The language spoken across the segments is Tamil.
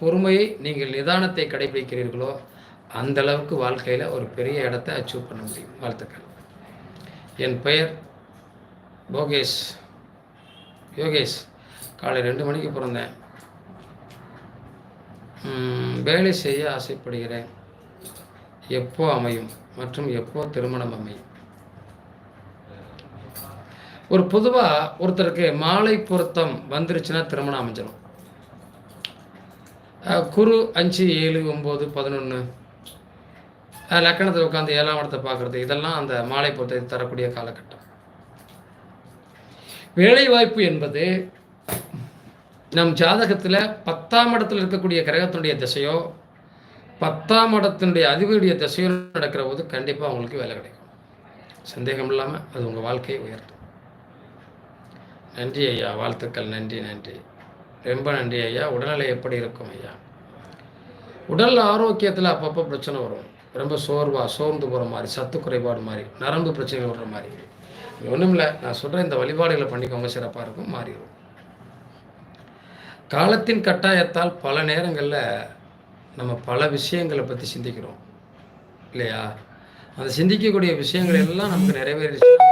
பொறுமையை நீங்கள் நிதானத்தை கடைபிடிக்கிறீர்களோ அந்த அளவுக்கு வாழ்க்கையில் ஒரு பெரிய இடத்தை அச்சீவ் பண்ண முடியும். வாழ்த்துக்கள். என் பெயர் போகேஷ். யோகேஷ் காலை ரெண்டு மணிக்கு பிறந்தேன். வேலை செய்ய ஆசைப்படுகிறேன். எப்போ அமையும் மற்றும் எப்போ திருமணம் அமையும்? ஒரு பொதுவாக ஒருத்தருக்கு மாலை பொருத்தம் வந்துருச்சுன்னா திருமணம் அமைஞ்சிடும் குரு அஞ்சு ஏழு ஒம்பது பதினொன்று லக்கணத்தில் உட்காந்து ஏழாம் இடத்தை பார்க்குறது இதெல்லாம் அந்த மாலை பொருத்தத்தை தரக்கூடிய காலகட்டம். வேலைவாய்ப்பு என்பது நம் ஜாதகத்தில் பத்தாம் இடத்துல இருக்கக்கூடிய கிரகத்தினுடைய திசையோ பத்தாம் இடத்தினுடைய அதிபதியுடைய திசையோ நடக்கிற போது கண்டிப்பாக உங்களுக்கு வேலை கிடைக்கும். சந்தேகம் இல்லாமல் அது உங்கள் வாழ்க்கையை உயர்த்தும். நன்றி ஐயா வாழ்த்துக்கள். நன்றி நன்றி. ரொம்ப நன்றி ஐயா. உடல்நிலை எப்படி இருக்கும் ஐயா? உடல் ஆரோக்கியத்தில் அப்பப்போ பிரச்சனை வரும். ரொம்ப சோர்வாக சோர்ந்து போகிற மாதிரி சத்து குறைபாடு மாதிரி நரம்பு பிரச்சனைகள் வர்ற மாதிரி. ஒன்றும் இல்லை. நான் சொல்கிற இந்த வழிபாடுகளை பண்ணிக்கோங்க. சிறப்பாக இருக்கும். மாறிடும். காலத்தின் கட்டாயத்தால் பல நேரங்களில் நம்ம பல விஷயங்களை பற்றி சிந்திக்கிறோம். இல்லையா? அந்த சிந்திக்கக்கூடிய விஷயங்கள் எல்லாம் நமக்கு நிறைவேறிச்சு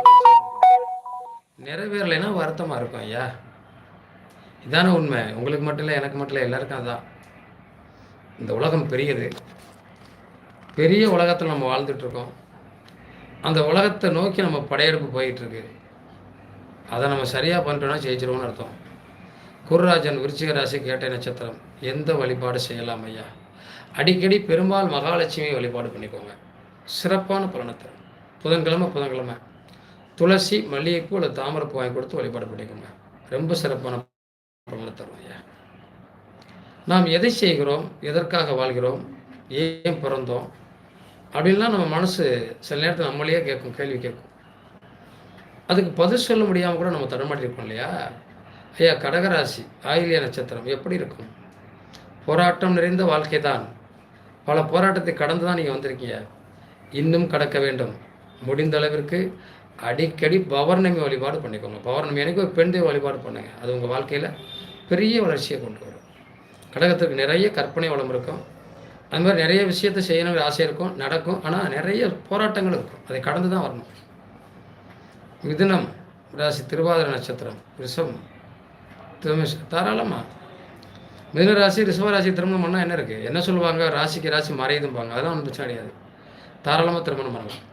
நிறைவேறலைன்னா வருத்தமாக இருக்கும் ஐயா. இதான உண்மை. உங்களுக்கு மட்டும் இல்லை எனக்கு மட்டும் இல்லை எல்லாருக்கும் அதுதான் இந்த உலகம் பெரியது. பெரிய உலகத்தில் நம்ம வாழ்ந்துட்டுருக்கோம். அந்த உலகத்தை நோக்கி நம்ம படையெடுப்பு போயிட்டுருக்கு. அதை நம்ம சரியாக பண்ணிட்டோம்னா ஜெயிச்சிருவோம்னு அர்த்தம். குருராஜன் விருச்சிக ராசி கேட்ட நட்சத்திரம் எந்த வழிபாடு செய்யலாம் ஐயா? அடிக்கடி பெரும்பால் மகாலட்சுமி வழிபாடு பண்ணிக்கோங்க. சிறப்பான பலனை தரும் புதன்கிழமை புதன்கிழமை. துளசி மல்லிகைப்பூ அல்லது தாமரைப்பூ வாங்கி கொடுத்து வழிபாடு பண்ணிக்கோங்க. ரொம்ப சிறப்பான ஐயா நாம் எதை செய்கிறோம்? எதற்காக வாழ்கிறோம்? ஏன் பிறந்தோம்? அப்படின்லாம் நம்ம மனசு சில நேரத்தில் நம்மளையே கேட்கும் கேள்வி கேட்கும். அதுக்கு பதில் சொல்ல முடியாமல் கூட நம்ம தடமாட்டிருக்கோம் இல்லையா? ஐயா கடகராசி ஆயிலிய நட்சத்திரம் எப்படி இருக்கும்? போராட்டம் நிறைந்த வாழ்க்கை தான். பல போராட்டத்தை கடந்து தான் நீங்கள் வந்திருக்கீங்க. இன்னும் கடக்க வேண்டும். முடிந்த அளவிற்கு அடிக்கடி பௌர்ணமி வழிபாடு பண்ணிக்கோங்க. பௌர்ணமி அன்னைக்கு ஒரு பெண் தெய்வ வழிபாடு பண்ணுங்க. அது உங்கள் வாழ்க்கையில் பெரிய வளர்ச்சியை கொண்டு வரும். கடகத்துக்கு நிறைய கற்பனை வளம் இருக்கும். அது மாதிரி நிறைய விஷயத்தை செய்யணுங்கிற ஆசை இருக்கும் நடக்கும். ஆனால் நிறைய போராட்டங்கள் இருக்கும். அதை கடந்து தான் வரணும். மிதுனம் ராசி திருவாதிர நட்சத்திரம் ரிஷபம் திருமேஷ் தாராளமாக மிதுன ராசி ரிஷப ராசி திருமணம் பண்ணால் என்ன இருக்குது என்ன சொல்லுவாங்க? ராசிக்கு ராசி மறையுதும்பாங்க அதெல்லாம் ஒன்றும் பிரச்சனை கிடையாது. தாராளமாக திருமணம் பண்ணலாம்.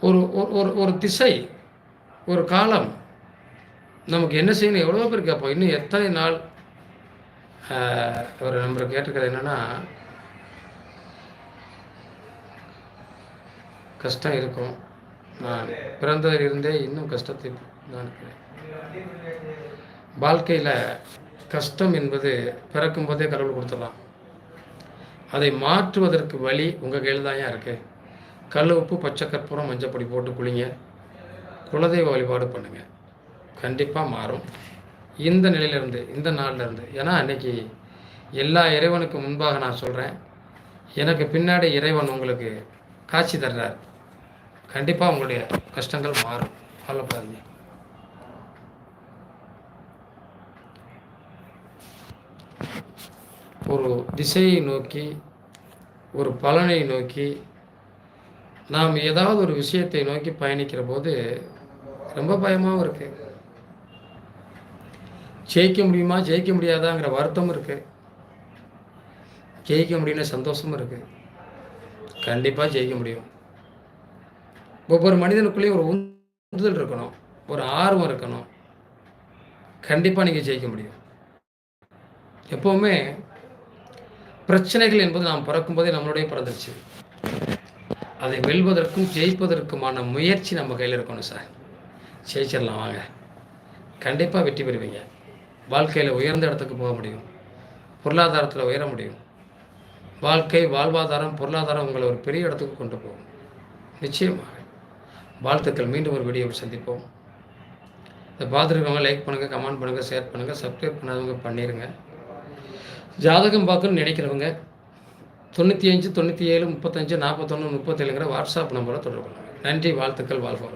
ஒரு ஒரு- ஒரு ஒரு திசை ஒரு காலம். நமக்கு என்ன செய்யணும்? எவ்வளோ பேர் கேட்போம். இன்னும் எத்தனை நாள்? ஒரு நம்பர் கேட்டிருக்கிறது என்னென்னா கஷ்டம் இருக்கும். நான் பிறந்ததிலிருந்தே இன்னும் கஷ்டத்தை நான் இருக்கிறேன் வாழ்க்கையில் கஷ்டம் என்பது பிறக்கும் போதே கடவுள் கொடுத்துடலாம். அதை மாற்றுவதற்கு வழி உங்கள் கையில் தான் இருக்குது கல் உப்பு பச்சை கற்பூரம் மஞ்சப்பொடி போட்டு குளிங்க. குலதெய்வ வழிபாடு பண்ணுங்க. கண்டிப்பாக மாறும். இந்த நிலையிலேருந்து இந்த நாள்லேருந்து ஏன்னா அன்னைக்கு எல்லா இறைவனுக்கு முன்பாக நான் சொல்கிறேன் எனக்கு பின்னாடி இறைவன் உங்களுக்கு காட்சி தர்றார். கண்டிப்பாக உங்களுடைய கஷ்டங்கள் மாறும். கவலைப்படாதீங்க. ஒரு திசையை நோக்கி ஒரு பலனை நோக்கி நாம் ஏதாவது ஒரு விஷயத்தை நோக்கி பயணிக்கிற போது ரொம்ப பயமாகவும் இருக்கு. ஜெயிக்க முடியுமா? ஜெயிக்க முடியாதாங்கிற வருத்தமும் இருக்கு. ஜெயிக்க முடியும்னு சந்தோஷமும் இருக்கு. கண்டிப்பாக ஜெயிக்க முடியும். ஒவ்வொரு மனிதனுக்குள்ளேயும் ஒரு உந்துதல் இருக்கணும். ஒரு ஆர்வம் இருக்கணும். கண்டிப்பாக நீங்கள் ஜெயிக்க முடியும். எப்போவுமே பிரச்சனைகள் என்பது நாம் பிறக்கும்போதே நம்மளுடைய பிறந்துருச்சு. அதை வெல்வதற்கும் ஜெயிப்பதற்குமான முயற்சி நம்ம கையில் இருக்கணும் சார். ஜெயிச்சிடலாம் வாங்க. கண்டிப்பாக வெற்றி பெறுவீங்க. வாழ்க்கையில் உயர்ந்த இடத்துக்கு போக முடியும். பொருளாதாரத்தில் உயர முடியும். வாழ்க்கை வாழ்வாதாரம் பொருளாதாரம் உங்களை ஒரு பெரிய இடத்துக்கு கொண்டு போகும். நிச்சயமாக. வாழ்த்துக்கள். மீண்டும் ஒரு வீடியோவில் சந்திப்போம். இதை பார்த்துருக்கவங்க லைக் பண்ணுங்கள் கமெண்ட் பண்ணுங்கள் ஷேர் பண்ணுங்கள் சப்ஸ்கிரைப் பண்ணாதவங்க பண்ணிடுங்க ஜாதகம் பார்க்கணும்னு நினைக்கிறவங்க தொண்ணூற்றி அஞ்சு தொண்ணூற்றி ஏழு முப்பத்தஞ்சு நாற்பத்தொன்று முப்பத்தேழுங்கிற வாட்ஸ்அப் நம்பரை தொடர்பு கொள்ளுங்கள் நன்றி வாழ்த்துக்கள் வாழ்வோம்